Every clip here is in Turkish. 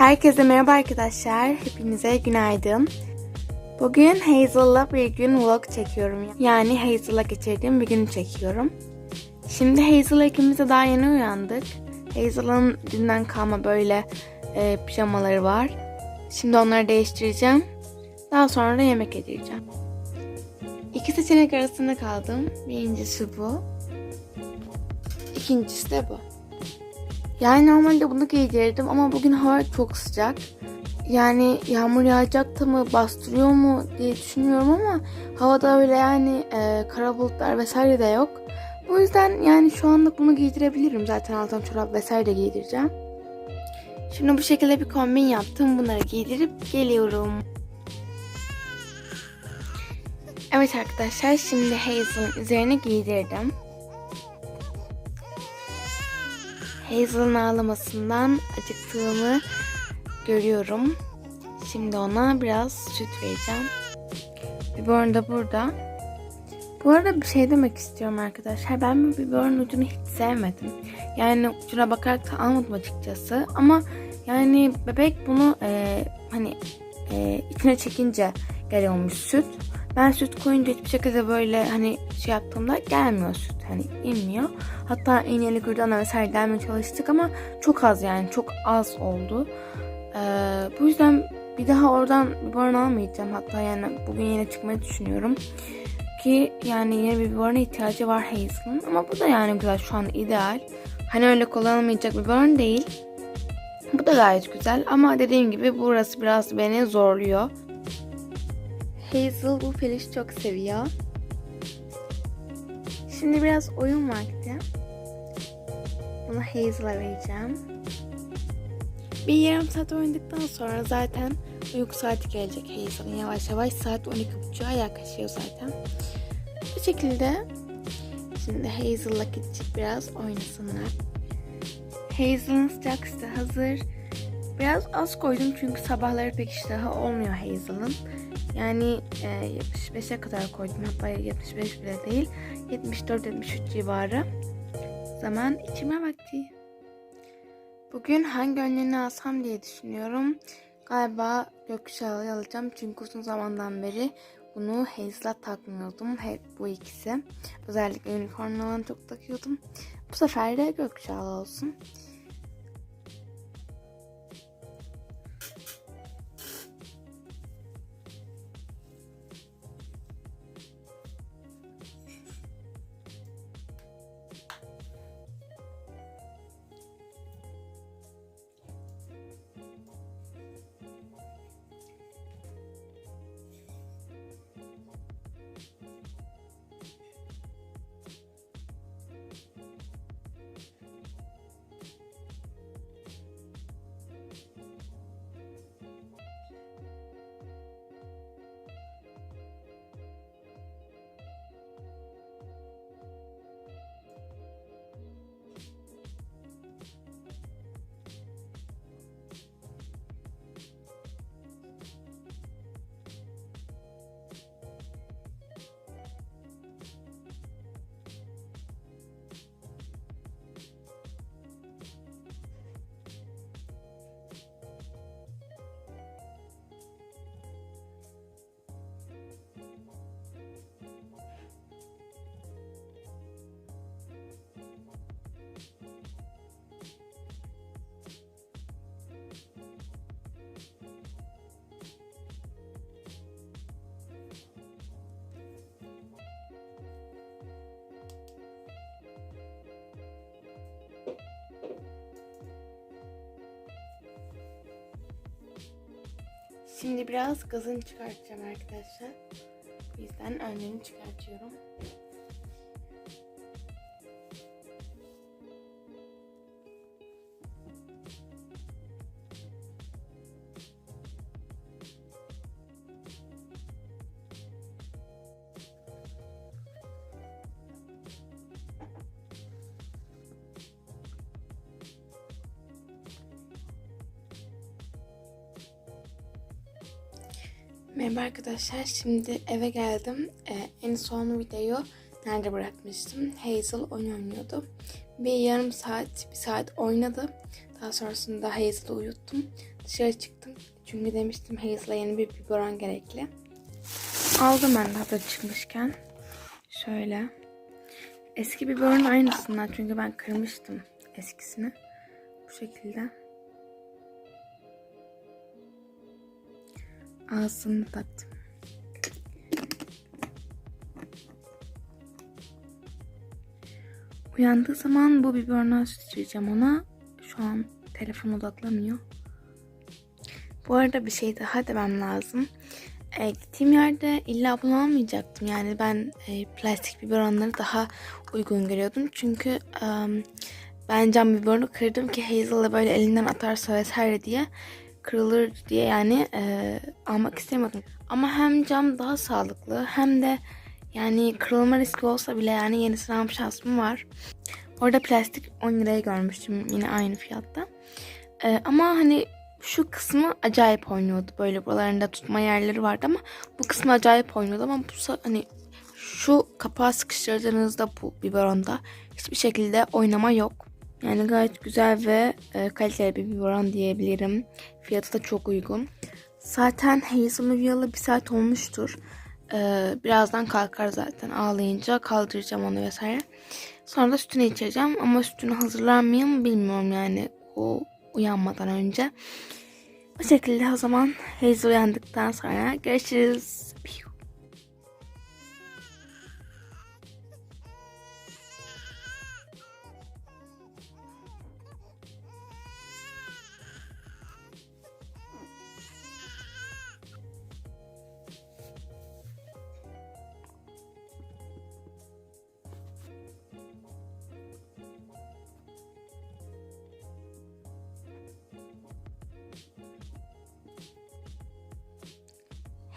Herkese merhaba arkadaşlar. Hepinize günaydın. Bugün Hazel'la bir gün vlog çekiyorum. Yani Hazel'la geçirdiğim bir günü çekiyorum. Şimdi Hazel'la ikimiz de daha yeni uyandık. Hazel'ın dünden kalma böyle e, pijamaları var. Şimdi onları değiştireceğim. Daha sonra da yemek edeceğim. İki seçenek arasında kaldım. Birincisi bu. İkincisi de bu. Yani normalde bunu giydirirdim ama bugün hava çok sıcak. Yani yağmur yağacak da mı bastırıyor mu diye düşünüyorum ama havada öyle yani e, kara bulutlar vesaire de yok. Bu yüzden yani şu anlık bunu giydirebilirim. Zaten alttan çorap vesaire de giydireceğim. Şimdi bu şekilde bir kombin yaptım. Bunları giydirip geliyorum. Evet arkadaşlar şimdi Hazel'ın üzerine giydirdim. Hazel'ın ağlamasından acıktığımı görüyorum. Şimdi ona biraz süt vereceğim. Biberon da burada. Bu arada bir şey demek istiyorum arkadaşlar. Ben bu biberon ucunu hiç sevmedim. Yani ucuna bakarak da almadım açıkçası. Ama yani bebek bunu e, hani e, içine çekince geliyormuş süt. Ben süt koyunca hiçbir şekilde böyle hani şey yaptığımda gelmiyor süt. Hani inmiyor. Hatta iğneli gürdana vesaire gelmeye çalıştık ama çok az yani çok az oldu. Ee, bu yüzden bir daha oradan biberon almayacağım. Hatta yani bugün yine çıkmayı düşünüyorum. Ki yani yine bir biberona ihtiyacı var Hazel'ın. Ama bu da yani güzel şu an ideal. Hani öyle kullanılmayacak bir biberon değil. Bu da gayet güzel ama dediğim gibi burası biraz beni zorluyor. Hazel bu peluşu çok seviyor. Şimdi biraz oyun vakti. Bunu Hazel'a vereceğim. Bir yarım saat oynadıktan sonra zaten uyku saati gelecek Hazel'ın yavaş yavaş saat 12.30'a yaklaşıyor zaten. Bu şekilde şimdi Hazel'la gidecek biraz oynasınlar. Hazel'ın sıcak hazır. Biraz az koydum çünkü sabahları pek iştahı olmuyor Hazel'ın. Yani e, 75'e kadar koydum. Hatta 75 bile değil. 74-73 civarı. Zaman içime vakti. Bugün hangi önlüğünü alsam diye düşünüyorum. Galiba gökkuşağı alacağım. Çünkü uzun zamandan beri bunu Hazel'a takmıyordum. Hep bu ikisi. Özellikle üniformlu olan çok takıyordum. Bu sefer de gökkuşağı olsun. Şimdi biraz gazını çıkartacağım arkadaşlar. O yüzden önlerini çıkartıyorum. Merhaba arkadaşlar. Şimdi eve geldim. Ee, en son videoyu nerede bırakmıştım? Hazel oyun oynuyordu. Bir yarım saat, bir saat oynadı. Daha sonrasında Hazel'ı uyuttum. dışarı çıktım. Çünkü demiştim Hazel'a yeni bir biberon gerekli. Aldım ben de hatta çıkmışken. Şöyle. Eski biberonun aynısından çünkü ben kırmıştım eskisini. Bu şekilde. Ağzını taktım. Uyandığı zaman bu biberona süt içireceğim ona. Şu an telefon odaklamıyor. Bu arada bir şey daha demem lazım. E, gittiğim yerde illa bunu almayacaktım. Yani ben e, plastik biberonları daha uygun görüyordum. Çünkü e, ben cam biberonu kırdım ki Hazel'la böyle elinden atarsa vesaire diye kırılır diye yani e, almak istemedim. Ama hem cam daha sağlıklı hem de yani kırılma riski olsa bile yani yenisini alma şansım var. Orada plastik 10 liraya görmüştüm yine aynı fiyatta. E, ama hani şu kısmı acayip oynuyordu. Böyle buralarında tutma yerleri vardı ama bu kısmı acayip oynuyordu ama bu hani şu kapağı sıkıştırdığınızda bu biberonda hiçbir şekilde oynama yok. Yani gayet güzel ve e, kaliteli bir biberon diyebilirim. Fiyatı da çok uygun. Zaten uyuyalı bir saat olmuştur. Ee, birazdan kalkar zaten ağlayınca kaldıracağım onu vesaire. Sonra da sütünü içeceğim ama sütünü hazırlar mıyım bilmiyorum yani o uyanmadan önce. Bu şekilde o zaman Hazel uyandıktan sonra görüşürüz. Piu.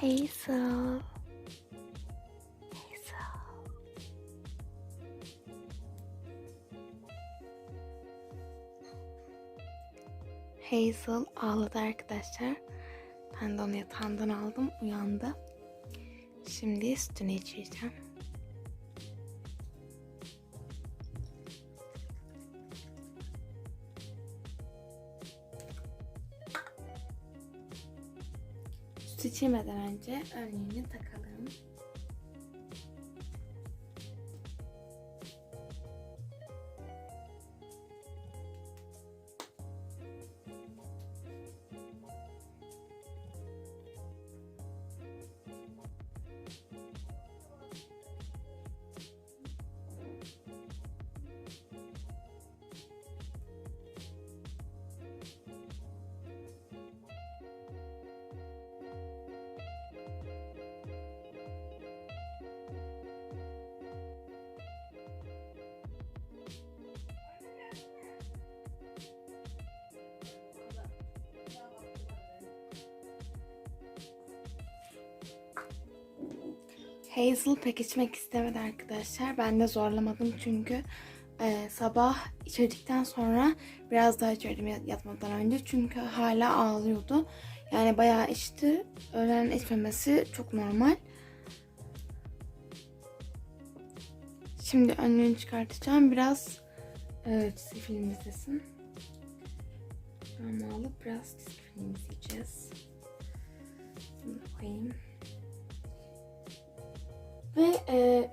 Hazel. Hazel. Ağladı arkadaşlar. Ben de onu yatağından aldım. Uyandı. Şimdi sütünü içireceğim. Süt içirmeden önce önlüğünü takalım. Hazel pek içmek istemedi arkadaşlar. Ben de zorlamadım çünkü e, sabah içirdikten sonra biraz daha içirdim yatmadan önce. Çünkü hala ağlıyordu. Yani bayağı içti. Öğlen içmemesi çok normal. Şimdi önlüğünü çıkartacağım. Biraz e, çizgi film izlesin. Ben alıp biraz çizgi film izleyeceğiz. Bunu koyayım.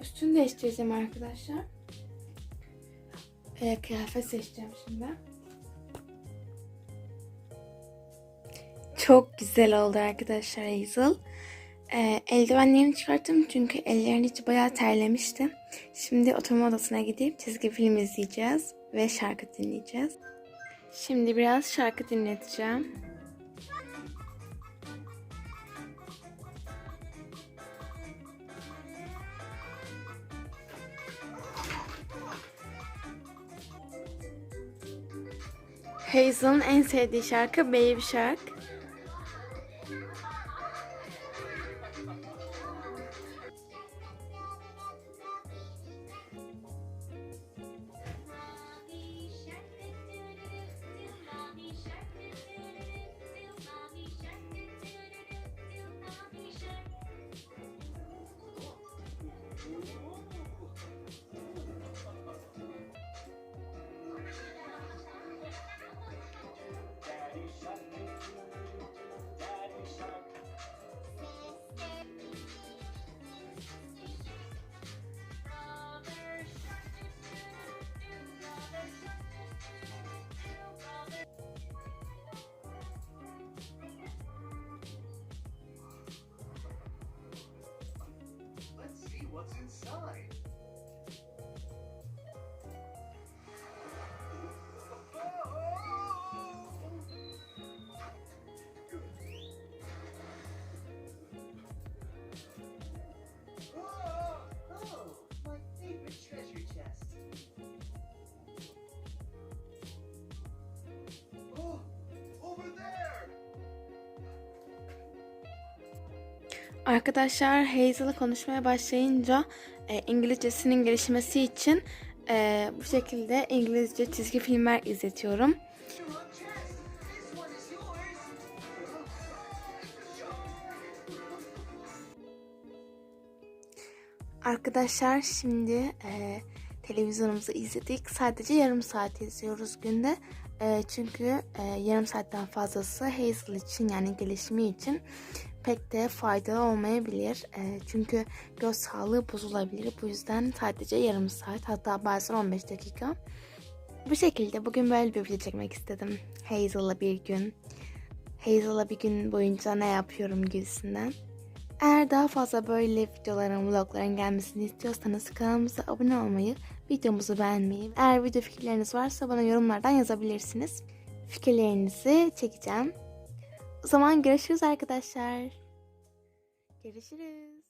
Üstünü değiştireceğim arkadaşlar. E, kıyafet seçeceğim şimdi. Çok güzel oldu arkadaşlar Hazel. E, eldivenlerini çıkarttım çünkü ellerin içi bayağı terlemişti. Şimdi oturma odasına gidip çizgi film izleyeceğiz ve şarkı dinleyeceğiz. Şimdi biraz şarkı dinleteceğim. Hazel'ın en sevdiği şarkı Baby Shark. what's inside. Arkadaşlar Hazel'la konuşmaya başlayınca e, İngilizcesinin gelişmesi için e, bu şekilde İngilizce çizgi filmler izletiyorum. Arkadaşlar şimdi e, televizyonumuzu izledik. Sadece yarım saat izliyoruz günde. E, çünkü e, yarım saatten fazlası Hazel için yani gelişimi için pek de faydalı olmayabilir. E, çünkü göz sağlığı bozulabilir. Bu yüzden sadece yarım saat hatta bazen 15 dakika. Bu şekilde bugün böyle bir video çekmek istedim. Hazel'la bir gün. Hazel'la bir gün boyunca ne yapıyorum gibisinden. Eğer daha fazla böyle videoların, vlogların gelmesini istiyorsanız kanalımıza abone olmayı, videomuzu beğenmeyi, eğer video fikirleriniz varsa bana yorumlardan yazabilirsiniz. Fikirlerinizi çekeceğim. Zaman görüşürüz arkadaşlar. Görüşürüz.